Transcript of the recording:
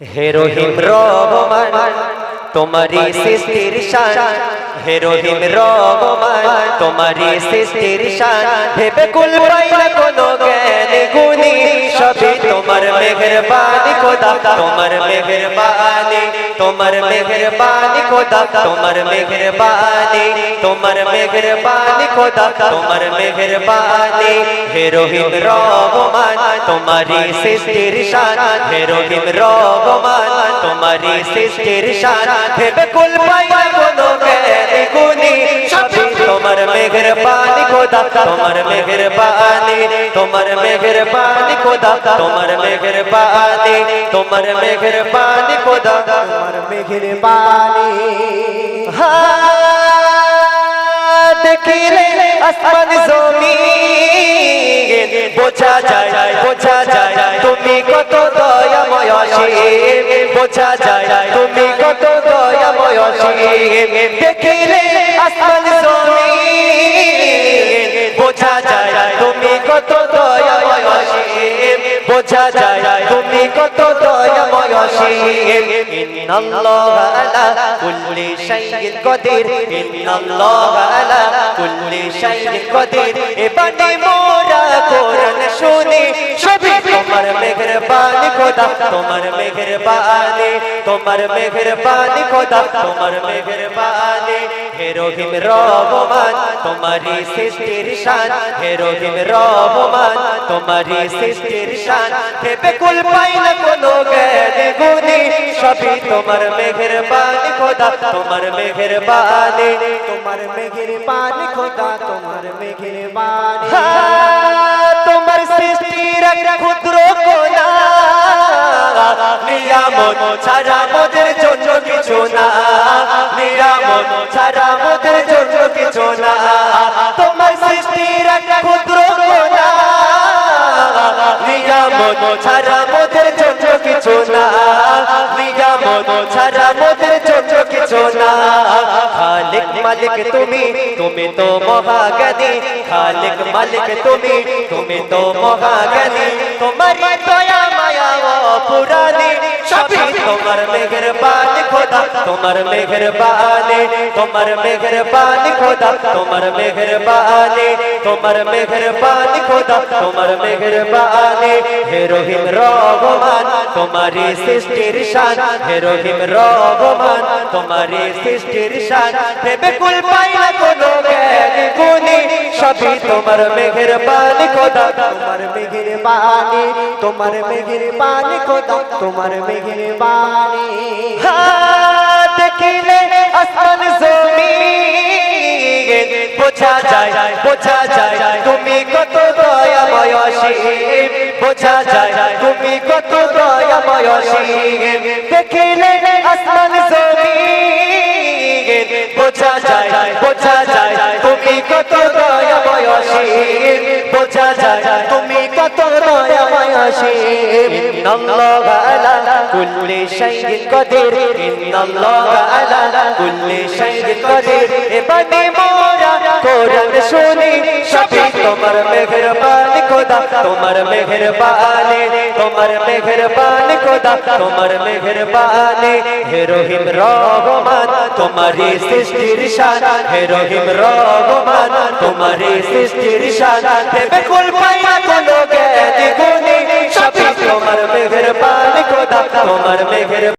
হে রহিম রহমান তোমারি সৃষ্টির শান। হে রহিম রহমান তোমারি সৃষ্টির শান। ভেবে কুল পাই না কোনো জ্ঞান গুণী। সবই তোমার মেহেরবানি খোদা তোমার মেহেরবানি তোমার মেহেরবানি খোদা তোমার মেহেরবানি তোমার মেহেরবানি খোদা তোমার মেহেরবানি, হে রহিম রহমান তোমারি সৃষ্টির শান। হে রহিম রহমান তোমারি সৃষ্টির শান। ভেবে কুল পাই না কোনো জ্ঞান গুণী সবই তোমার মেহেরবানি খোদা তোমার মেহেরবানি তোমার মেহেরবানি খোদা তোমার মেহেরবানি তোমার মেহেরবানি খোদা তোমার মেঘের হ্যাঁ, দেখিলে আসমান জমিন। বোঝা যায় বোঝা যায় তুমি কত দয়াময় বোঝা যায় দেখিলে আসমান জমিন। বোঝা যায় তুমি কত দয়াময় অসীম। বোঝা যায় তুমি কত দয়াময় ইন্নাল্লাহ আলা কুল্লি শাইইন কদির। ইন্নাল্লাহ আলা কুল্লি শাইইন কদির। মোরা কোরআন শুনি সবই তোমার মেহেরবানি খোদা তোমার মেহেরবানি তোমার মেহেরবানি খোদা তোমার মেহেরবানি। হে রহিম রহমান তোমারি সৃষ্টির শান। হে রহিম রহমান তোমারি সৃষ্টির শান। ভেবে কুল পাই না কোনো জ্ঞান গুণী। সবই তোমার মেহেরবানি খোদা তোমার মেহেরবানি। তোমার মেঘের বাণী খোদা তোমার মেঘের ছাড়া মোদের জন্য কিছু না। নিয়ামত ছাড়া মোদের জন্য কিছু না। তোমার সৃষ্টির এক ক্ষুদ্র কোনা নিয়ামত ছাড়া মোদের জন্য কিছু না। নিয়ামত ছাড়া মোদের জন্য কিছু না। খালিক মালিক তুমি তুমি তো মহাজ্ঞানী। খালিক মালিক তুমি তুমি তো মহাজ্ঞানী। তোমার দয়া, মায়া পুরানি সবই তোমার মেহেরবানি খোদা তোমার মেহেরবানি তোমার মেহেরবানি খোদা তোমার মেহেরবানি তোমার মেহেরবানি খোদা তোমার মেহেরবানি। হে রহিম রহমান তোমারি সৃষ্টির শান। হে রহিম রহমান তোমারি সৃষ্টির শান। ভেবে কুল পাই না কোনো জ্ঞান গুণী। সবই তোমার মেহেরবানি খোদা তোমার মেঘের তোমার মেঘের খোদা তোমার মেঘের হ্যাঁ, দেখিলে আসমান জমিন। বোঝা যায় বোঝা যায় তুমি কত দয়াময় অসীম। বোঝা যায় তুমি কত দয়াময় অসীম। দেখিলে আসমান জমিন। বোঝা যায় বোঝা যায় তুমি কত দয়াময় অসীম। বোঝা যায় তুমি কত দয়াময় অসীম। ইন্নাল্লাহ আলা কুল্লি শাইইন কদির ইন্নাল্লাহ আলা কুল্লি শাইইন কদির। এবারে মোরা কোরআন শুনি সবই তোমার মেহেরবানি খোদা তোমার মেহেরবানি তোমার মেহেরবানি খোদা তোমার মেহেরবানি হে রহিম রহমান তোমারি সৃষ্টির শান হে রহিম রহমান তোমারি সৃষ্টির শান। দেবে কুল পাই না কোনো জ্ঞান গুণী মেঘের তোমার মেহেরবানি খোদা তোমার মেহের